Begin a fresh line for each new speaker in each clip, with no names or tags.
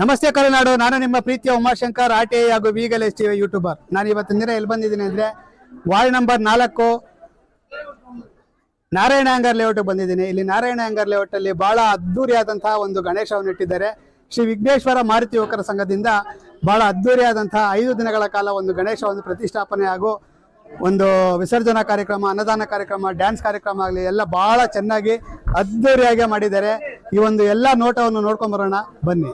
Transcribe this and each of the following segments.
ನಮಸ್ತೆ ಕರುನಾಡು, ನಾನು ನಿಮ್ಮ ಪ್ರೀತಿಯ ಉಮಾಶಂಕರ್, ಆರ್ ಟಿ ಐ ಹಾಗೂ ವಿಗಲ್ ಎಸ್ ಟಿವಿ ಯೂಟ್ಯೂಬರ್. ನಾನು ಇವತ್ತು ದಿನ ಎಲ್ಲಿ ಬಂದಿದ್ದೀನಿ ಅಂದರೆ ವಾರ್ಡ್ ನಂಬರ್ ನಾಲ್ಕು ನಾರಾಯಣ ಅಂಗರ್ ಲೇಔಟ್ ಬಂದಿದ್ದೀನಿ. ಇಲ್ಲಿ ನಾರಾಯಣ ಅಂಗರ್ ಲೇಔಟ್ ಅಲ್ಲಿ ಬಹಳ ಅದ್ದೂರಿಯಾದಂತಹ ಒಂದು ಗಣೇಶವನ್ನು ಇಟ್ಟಿದ್ದಾರೆ. ಶ್ರೀ ವಿಘ್ನೇಶ್ವರ ಮಾರುತಿ ಯುವಕರ ಸಂಘದಿಂದ ಬಹಳ ಅದ್ದೂರಿಯಾದಂತಹ ಐದು ದಿನಗಳ ಕಾಲ ಒಂದು ಗಣೇಶ ಒಂದು ಪ್ರತಿಷ್ಠಾಪನೆ ಹಾಗೂ ಒಂದು ವಿಸರ್ಜನಾ ಕಾರ್ಯಕ್ರಮ, ಅನ್ನದಾನ ಕಾರ್ಯಕ್ರಮ ಡ್ಯಾನ್ಸ್ ಕಾರ್ಯಕ್ರಮ ಆಗಲಿ, ಎಲ್ಲ ಬಹಳ ಚೆನ್ನಾಗಿ ಅದ್ದೂರಿಯಾಗಿ ಮಾಡಿದ್ದಾರೆ. ಈ ಒಂದು ಎಲ್ಲ ನೋಟವನ್ನು ನೋಡ್ಕೊಂಡ್ ಬರೋಣ. ಬನ್ನಿ.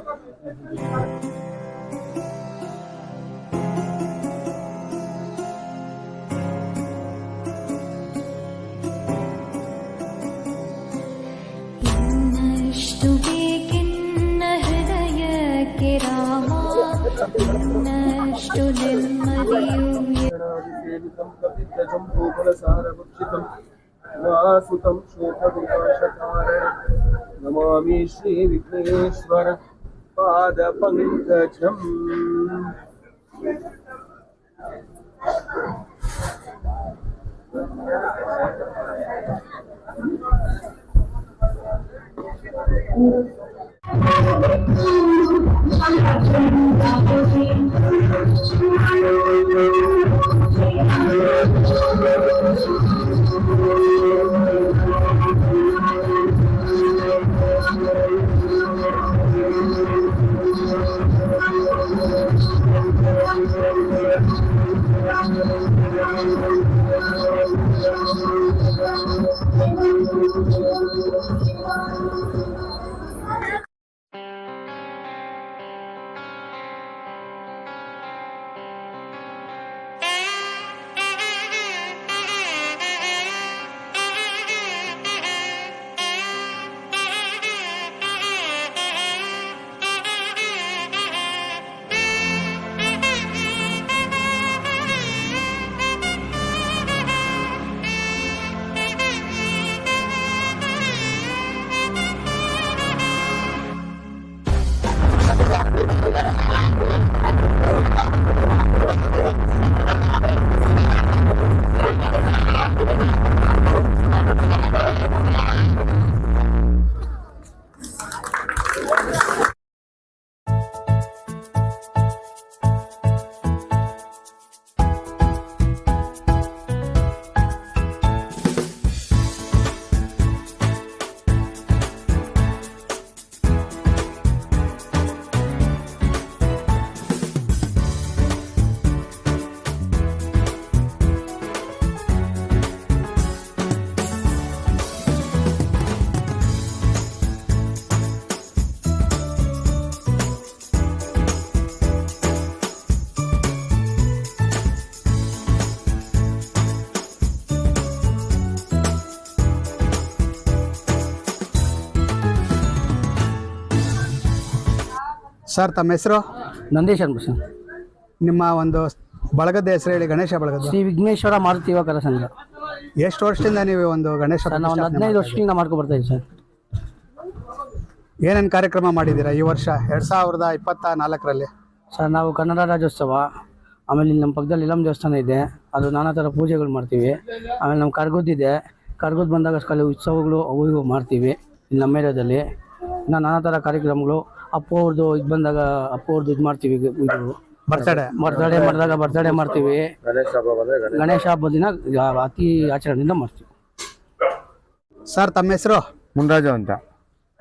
ಹೃದಯಕ್ಕೆ ರಾಮ, ಇನ್ನಷ್ಟು ನೆಮ್ಮದಿಯು
सेवितं कपिध्वजं गोकुलसारभक्षितं वासुतं शोकविनाशकारं नमामि Thank you.
ಸರ್ ತಮ್ಮ ಹೆಸರು?
ನಂದೀಶ್ ಅನ್ಬು ಸರ್.
ನಿಮ್ಮ ಒಂದು ಬಳಗದ ಹೆಸರು ಹೇಳಿ ಗಣೇಶ ಬಳಗದ?
ಶ್ರೀ ವಿಘ್ನೇಶ್ವರ ಮಾರುತಿ ಯುವಕರ ಸಂಘ.
ಎಷ್ಟು ವರ್ಷದಿಂದ ನೀವು ಒಂದು ಗಣೇಶ
ಸರ್ ನಾವು ಒಂದು
ಪ್ರತಿಷ್ಠಾಪನೆ
ಹದಿನೈದು ವರ್ಷದಿಂದ ಮಾಡ್ಕೊ ಬರ್ತಾ ಇದ್ದೀವಿ ಸರ್.
ಏನೇನು ಕಾರ್ಯಕ್ರಮ ಮಾಡಿದ್ದೀರಾ ಈ ವರ್ಷ ಎರಡು ಸಾವಿರದ ಇಪ್ಪತ್ತ ನಾಲ್ಕರಲ್ಲಿ
ಸರ್ ನಾವು ಕನ್ನಡ ರಾಜ್ಯೋತ್ಸವ ಆಮೇಲೆ ಇಲ್ಲಿ ನಮ್ಮ ಪಕ್ಕದಲ್ಲಿ ಇಲಂ ದೇವಸ್ಥಾನ ಇದೆ ಅದು ನಾನಾ ಥರ ಪೂಜೆಗಳು ಮಾಡ್ತೀವಿ. ಆಮೇಲೆ ನಮ್ಮ ಕರ್ಗುದ್ದಿದೆ ಕರ್ಗುದ್ ಬಂದಾಗ ಕೆಲವು ಉತ್ಸವಗಳು ಅವು ಇವು ಮಾಡ್ತೀವಿ ಇಲ್ಲಿ ನಮ್ಮ ಏರಿಯಾದಲ್ಲಿ. ಇನ್ನು ನಾನಾ ಥರ ಕಾರ್ಯಕ್ರಮಗಳು ಅಪ್ಪು ಅವ್ರದ್ದು ಇದು ಬಂದಾಗ ಅಪ್ಪು ಅವ್ರದ್ದು ಇದು ಮಾಡ್ತೀವಿ ಇದು.
ಬರ್ತಡೇ.
ಬರ್ತಡೆ ಮಾಡಿದಾಗ ಬರ್ತಡೇ ಮಾಡ್ತೀವಿ. ಗಣೇಶ ಹಬ್ಬ ದಿನ ಯಾ- ಅತಿ ಆಚರಣೆಯಿಂದ ಮಾಡ್ತೀವಿ.
ಸರ್ ತಮ್ಮ ಹೆಸರು?
ಮುನ್ರಾಜು ಅಂತ.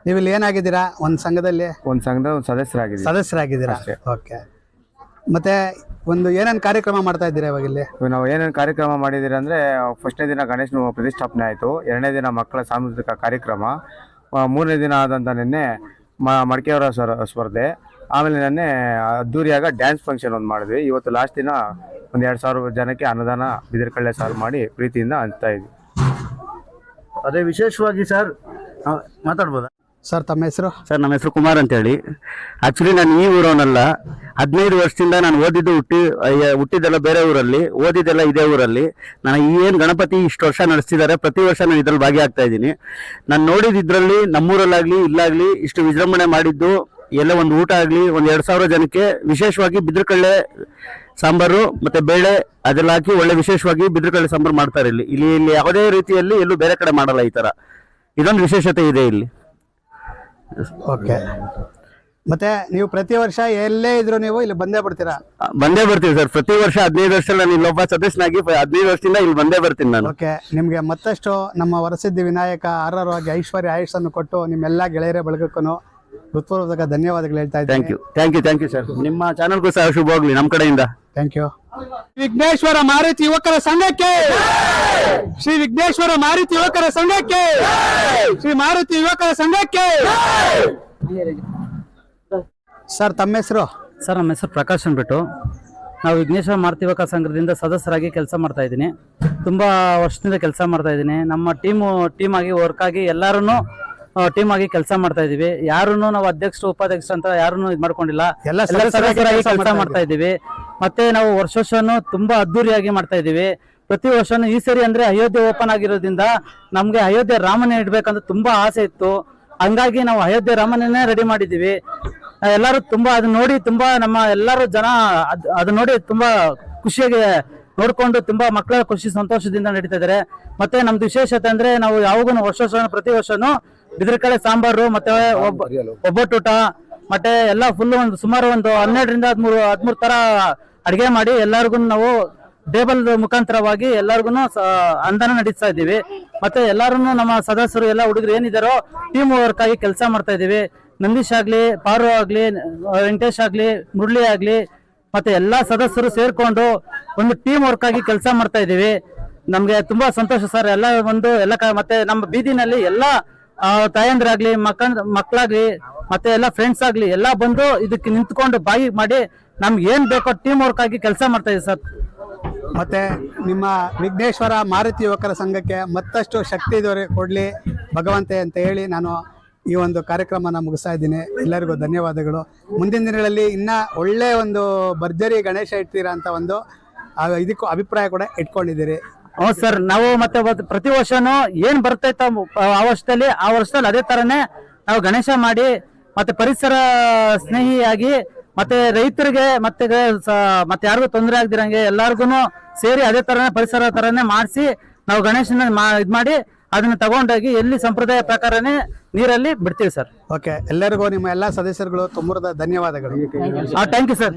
ನೀವು ಇಲ್ಲಿ ಏನಾಗಿದ್ದೀರಾ? ಒಂದು ಸಂಘದಲ್ಲಿ?
ಒಂದು ಸಂಘದ ಒಂದು ಸದಸ್ಯರಾಗಿದ್ದೀವಿ.
ಸದಸ್ಯರಾಗಿದ್ದೀರಾ? ಓಕೆ. ಮತ್ತೆ ಒಂದು ಏನೇನು ಕಾರ್ಯಕ್ರಮ ಮಾಡ್ತಾ ಇದ್ದೀರಾ ಇವಾಗ ಇಲ್ಲಿ
ನಾವು ಏನೇನು ಕಾರ್ಯಕ್ರಮ ಮಾಡಿದ್ದೀರಿ ಅಂದರೆ ಫಸ್ಟ್ನೇ ದಿನ ಗಣೇಶನ ಪ್ರತಿಷ್ಠಾಪನೆ ಆಯಿತು. ಎರಡನೇ ದಿನ ಮಕ್ಕಳ ಸಾಂಸ್ಕೃತಿಕ ಕಾರ್ಯಕ್ರಮ. ಮೂರನೇ ದಿನ ಆದಂಥ ನಿನ್ನೆ ಮಡಿಕೆಯವರ ಸ್ವರ ಸ್ಪರ್ಧೆ. ಆಮೇಲೆ ನಾನೇ ಅದ್ದೂರಿಯಾಗ ಡ್ಯಾನ್ಸ್ ಫಂಕ್ಷನ್ ಒಂದು ಮಾಡಿದ್ವಿ. ಇವತ್ತು ಲಾಸ್ಟ್ ದಿನ ಒಂದು ಎರಡು ಸಾವಿರ ಜನಕ್ಕೆ ಅನ್ನದಾನ ಬಿದಿರಕಳ್ಳೆ ಸಾರು ಮಾಡಿ ಪ್ರೀತಿಯಿಂದ ಹಂಚ್ತಾ ಇದ್ವಿ.
ಅದೇ ವಿಶೇಷವಾಗಿ ಸರ್ ಮಾತಾಡ್ಬೋದಾ?
ಸರ್, ತಮ್ಮ ಹೆಸರು?
ಸರ್, ನಮ್ಮ ಹೆಸರು ಕುಮಾರ್ ಅಂತೇಳಿ. ಆ್ಯಕ್ಚುಲಿ ನಾನು ಈ ಊರವನಲ್ಲ. ಹದಿನೈದು ವರ್ಷದಿಂದ ನಾನು ಓದಿದ್ದು ಹುಟ್ಟಿ ಹುಟ್ಟಿದ್ದೆಲ್ಲ ಬೇರೆ ಊರಲ್ಲಿ, ಓದಿದ್ದೆಲ್ಲ ಇದೇ ಊರಲ್ಲಿ. ನಾನು ಏನು ಗಣಪತಿ ಇಷ್ಟು ವರ್ಷ ನಡೆಸ್ತಿದ್ದಾರೆ ಪ್ರತಿ ವರ್ಷ ನಾನು ಇದರಲ್ಲಿ ಭಾಗಿಯಾಗ್ತಾ ಇದ್ದೀನಿ. ನಾನು ನೋಡಿದ ನಮ್ಮೂರಲ್ಲಾಗಲಿ, ಇಲ್ಲಾಗ್ಲಿ, ಇಷ್ಟು ವಿಜೃಂಭಣೆ ಮಾಡಿದ್ದು, ಎಲ್ಲ ಒಂದು ಊಟ ಆಗಲಿ, ಒಂದು ಎರಡು ಸಾವಿರ ಜನಕ್ಕೆ ವಿಶೇಷವಾಗಿ ಬಿದ್ರಕಳ್ಳೆ ಸಾಂಬಾರು, ಮತ್ತು ಬೇಳೆ, ಅದೆಲ್ಲ ಹಾಕಿ ಒಳ್ಳೆ ವಿಶೇಷವಾಗಿ ಬಿದ್ರಕಳ್ಳೆ ಸಾಂಬಾರು ಮಾಡ್ತಾರೆ ಇಲ್ಲಿ. ಇಲ್ಲಿ ಇಲ್ಲಿ ಯಾವುದೇ ರೀತಿಯಲ್ಲಿ ಎಲ್ಲೂ ಬೇರೆ ಕಡೆ ಮಾಡಲ್ಲ ಈ ಥರ ಇದೊಂದು ವಿಶೇಷತೆ ಇದೆ ಇಲ್ಲಿ.
ಓಕೆ ಮತ್ತೆ ನೀವು ಪ್ರತಿ ವರ್ಷ ಎಲ್ಲೇ ಇದ್ರು ನೀವು ಇಲ್ಲಿ ಬಂದೇ ಬರ್ತೀರಾ?
ಬಂದೇ ಬರ್ತೀವಿ ಸರ್. ಪ್ರತಿ ವರ್ಷ ಹದಿನೈದು ವರ್ಷ ನಾನು ಇಲ್ಲೊಬ್ಬ ಸದಸ್ಯನಾಗಿ ಹದಿನೈದು ವರ್ಷದಿಂದ ಇಲ್ಲಿ ಬಂದೇ ಬರ್ತೀನಿ ನಾನು.
ಓಕೆ ನಿಮ್ಗೆ ಮತ್ತಷ್ಟು ನಮ್ಮ ವರಸಿದ್ಧಿ ವಿನಾಯಕ ಆರಾರವಾಗಿ ಐಶ್ವರ್ಯ ಆಯುಷನ್ನು ಕೊಟ್ಟು ನಿಮ್ಮೆಲ್ಲ ಗೆಳೆಯರ ಬಳಗಕ್ಕೂ ಹೃತ್ಪೂರ್ವಕ ಧನ್ಯವಾದಗಳು ಹೇಳ್ತಾ ಇದ್ದೀನಿ.
Thank you thank you thank you sir ನಿಮ್ಮ ಚಾನಲ್ಗೂ ಸಹ ಶುಭವಾಗಲಿ ಹೋಗ್ಲಿ ನಮ್ಮ ಕಡೆಯಿಂದ.
ಥ್ಯಾಂಕ್ ಯು ವಿಘ್ನೇಶ್ವರ ಮಾರುತಿ ಯುವಕರ ಸಂಘಕ್ಕೆ. ಶ್ರೀ ವಿಘ್ನೇಶ್ವರ ಮಾರುತಿ ಯುವಕರ ಸಂಘಕ್ಕೆ. ಶ್ರೀ ಮಾರುತಿ ಯುವಕರ ಸಂಘಕ್ಕೆ. ಸರ್ ತಮ್ಮ ಹೆಸರು?
ಸರ್ ನಮ್ಮ ಹೆಸರು ಪ್ರಕಾಶ್ ಅನ್ಬಿಟ್ಟು ನಾವು ವಿಘ್ನೇಶ್ವರ ಮಾರುತಿ ಯುವಕ ಸಂಘದಿಂದ ಸದಸ್ಯರಾಗಿ ಕೆಲಸ ಮಾಡ್ತಾ ಇದ್ದೀನಿ. ತುಂಬಾ ವರ್ಷದಿಂದ ಕೆಲಸ ಮಾಡ್ತಾ ಇದ್ದೀನಿ. ನಮ್ಮ ಟೀಮು ಟೀಮ್ ಆಗಿ ವರ್ಕ್ ಆಗಿ ಎಲ್ಲರೂ ಟೀಮ್ ಆಗಿ ಕೆಲಸ ಮಾಡ್ತಾ ಇದೀವಿ ಯಾರು ನಾವು ಅಧ್ಯಕ್ಷರು ಉಪಾಧ್ಯಕ್ಷರು ಅಂತ ಯಾರನ್ನು ಇದು ಮಾಡ್ಕೊಂಡಿಲ್ಲ.
ಎಲ್ಲ ಸದಸ್ಯರಾಗಿ ಕೆಲಸ ಮಾಡ್ತಾ
ಮಾಡ್ತಾ ಇದ್ದೀವಿ. ಮತ್ತೆ ನಾವು ವರ್ಷ ವರ್ಷನೂ ತುಂಬಾ ಅದ್ದೂರಿಯಾಗಿ ಮಾಡ್ತಾ ಇದ್ದೀವಿ. ಪ್ರತಿ ವರ್ಷನೂ ಈ ಸರಿ ಅಂದ್ರೆ ಅಯೋಧ್ಯೆ ಓಪನ್ ಆಗಿರೋದ್ರಿಂದ ನಮ್ಗೆ ಅಯೋಧ್ಯೆ ರಾಮನೇ ಇಡ್ಬೇಕಂತ ತುಂಬಾ ಆಸೆ ಇತ್ತು. ಹಂಗಾಗಿ ನಾವು ಅಯೋಧ್ಯೆ ರಾಮನನ್ನೇ ರೆಡಿ ಮಾಡಿದ್ದೀವಿ. ಎಲ್ಲರೂ ತುಂಬಾ ಅದನ್ನ ನೋಡಿ ತುಂಬಾ ನಮ್ಮ ಎಲ್ಲರೂ ಜನ ಅದ್- ಅದನ್ನ ನೋಡಿ ತುಂಬಾ ಖುಷಿಯಾಗಿ ನೋಡ್ಕೊಂಡು ತುಂಬಾ ಮಕ್ಕಳ ಖುಷಿ ಸಂತೋಷದಿಂದ ನಡೀತಾ ಇದಾರೆ ಮತ್ತೆ ನಮ್ದು ವಿಶೇಷತೆ ಅಂದ್ರೆ ನಾವು ಯಾವಾಗೂ ವರ್ಷ ವರ್ಷ ಪ್ರತಿ ವರ್ಷನೂ ಕಡೆ ಸಾಂಬಾರು ಮತ್ತೆ ಒಬ್ಬ ಊಟ ಮತ್ತೆ ಎಲ್ಲ ಫುಲ್ ಒಂದು ಸುಮಾರು ಒಂದು ಹನ್ನೆರಡರಿಂದ ಹದ್ಮೂರು ಹದ್ಮೂರು ತರ ಅಡಿಗೆ ಮಾಡಿ ಎಲ್ಲರಿಗೂ ನಾವು ಟೇಬಲ್ ಮುಖಾಂತರವಾಗಿ ಎಲ್ಲರಿಗೂ ಅಂದನ ನಡೀತಾ ಇದ್ದೀವಿ. ಮತ್ತೆ ಎಲ್ಲರೂ ನಮ್ಮ ಸದಸ್ಯರು ಎಲ್ಲ ಹುಡುಗರು ಏನಿದಾರೋ ಟೀಮ್ ವರ್ಕ್ ಆಗಿ ಕೆಲಸ ಮಾಡ್ತಾ ಇದೀವಿ ನಂದೀಶ್ ಆಗ್ಲಿ, ಪಾರು ಆಗ್ಲಿ, ವೆಂಕಟೇಶ್ ಆಗ್ಲಿ, ಮುರಳಿ ಆಗ್ಲಿ, ಮತ್ತೆ ಎಲ್ಲಾ ಸದಸ್ಯರು ಸೇರ್ಕೊಂಡು ಒಂದು ಟೀಮ್ ವರ್ಕ್ ಆಗಿ ಕೆಲಸ ಮಾಡ್ತಾ ಇದೀವಿ ನಮ್ಗೆ ತುಂಬಾ ಸಂತೋಷ ಸರ್. ಎಲ್ಲ ಒಂದು, ಎಲ್ಲ ಮತ್ತೆ ನಮ್ಮ ಬೀದಿನಲ್ಲಿ ಎಲ್ಲ ತಾಯಂದ್ರಾಗ್ಲಿ ಮಕ್ಕ ಮಕ್ಕಳಾಗ್ಲಿ ಮತ್ತೆ ಎಲ್ಲ ಫ್ರೆಂಡ್ಸ್ ಆಗ್ಲಿ, ಎಲ್ಲ ಬಂದು ಇದಕ್ಕೆ ನಿಂತ್ಕೊಂಡು ಬಾಯಿ ಮಾಡಿ ನಮ್ಗೆ ಏನ್ ಬೇಕೋ ಟೀಮ್ ವರ್ಕ್ ಆಗಿ ಕೆಲಸ ಮಾಡ್ತಾ ಇದೀವಿ ಸರ್.
ಮತ್ತೆ ನಿಮ್ಮ ವಿಘ್ನೇಶ್ವರ ಮಾರುತಿ ಯುವಕರ ಸಂಘಕ್ಕೆ ಮತ್ತಷ್ಟು ಶಕ್ತಿ ದೊರೆ ಕೊಡ್ಲಿ ಭಗವಂತೆ ಅಂತ ಹೇಳಿ ನಾನು ಈ ಒಂದು ಕಾರ್ಯಕ್ರಮನ ಮುಗಿಸ್ತಾ ಇದ್ದೀನಿ. ಎಲ್ಲರಿಗೂ ಧನ್ಯವಾದಗಳು. ಮುಂದಿನ ದಿನಗಳಲ್ಲಿ ಇನ್ನ ಒಳ್ಳೆ ಒಂದು ಭರ್ಜರಿ ಗಣೇಶ ಇಟ್ಟಿರೋ ಅಂತ ಒಂದು ಆ, ಇದಕ್ಕೂ ಅಭಿಪ್ರಾಯ ಕೂಡ ಇಟ್ಕೊಂಡಿದ್ದೀರಿ.
ಹೌದು ಸರ್ ನಾವು ಮತ್ತೆ ಪ್ರತಿ ವರ್ಷನೂ ಏನ್ ಬರ್ತೈತೋ ಆ ವರ್ಷದಲ್ಲಿ ಆ ವರ್ಷದಲ್ಲಿ ಅದೇ ತರನೇ ನಾವು ಗಣೇಶ ಮಾಡಿ ಮತ್ತೆ ಪರಿಸರ ಸ್ನೇಹಿಯಾಗಿ ಮತ್ತೆ ರೈತರಿಗೆ ಮತ್ತೆ ಸ- ಮತ್ತೆ ಯಾರಿಗೂ ತೊಂದರೆ ಆಗ್ದಿರಂಗೆ ಎಲ್ಲಾರ್ಗು ಸೇರಿ ಅದೇ ತರನೇ ಪರಿಸರ ತರನೇ ಮಾಡಿಸಿ ನಾವು ಗಣೇಶನ ಮಾ ಇದ್ ಮಾಡಿ ಅದನ್ನ ತಗೊಂಡೋಗಿ ಎಲ್ಲಿ ಸಂಪ್ರದಾಯ ಪ್ರಕಾರನೇ ನೀರಲ್ಲಿ ಬಿಡ್ತೀವಿ ಸರ್.
ಓಕೆ ಎಲ್ಲರಿಗೂ ನಿಮ್ಮ ಎಲ್ಲಾ ಸದಸ್ಯರುಗಳು ತುಂಬರದ ಧನ್ಯವಾದಗಳು.
Thank you sir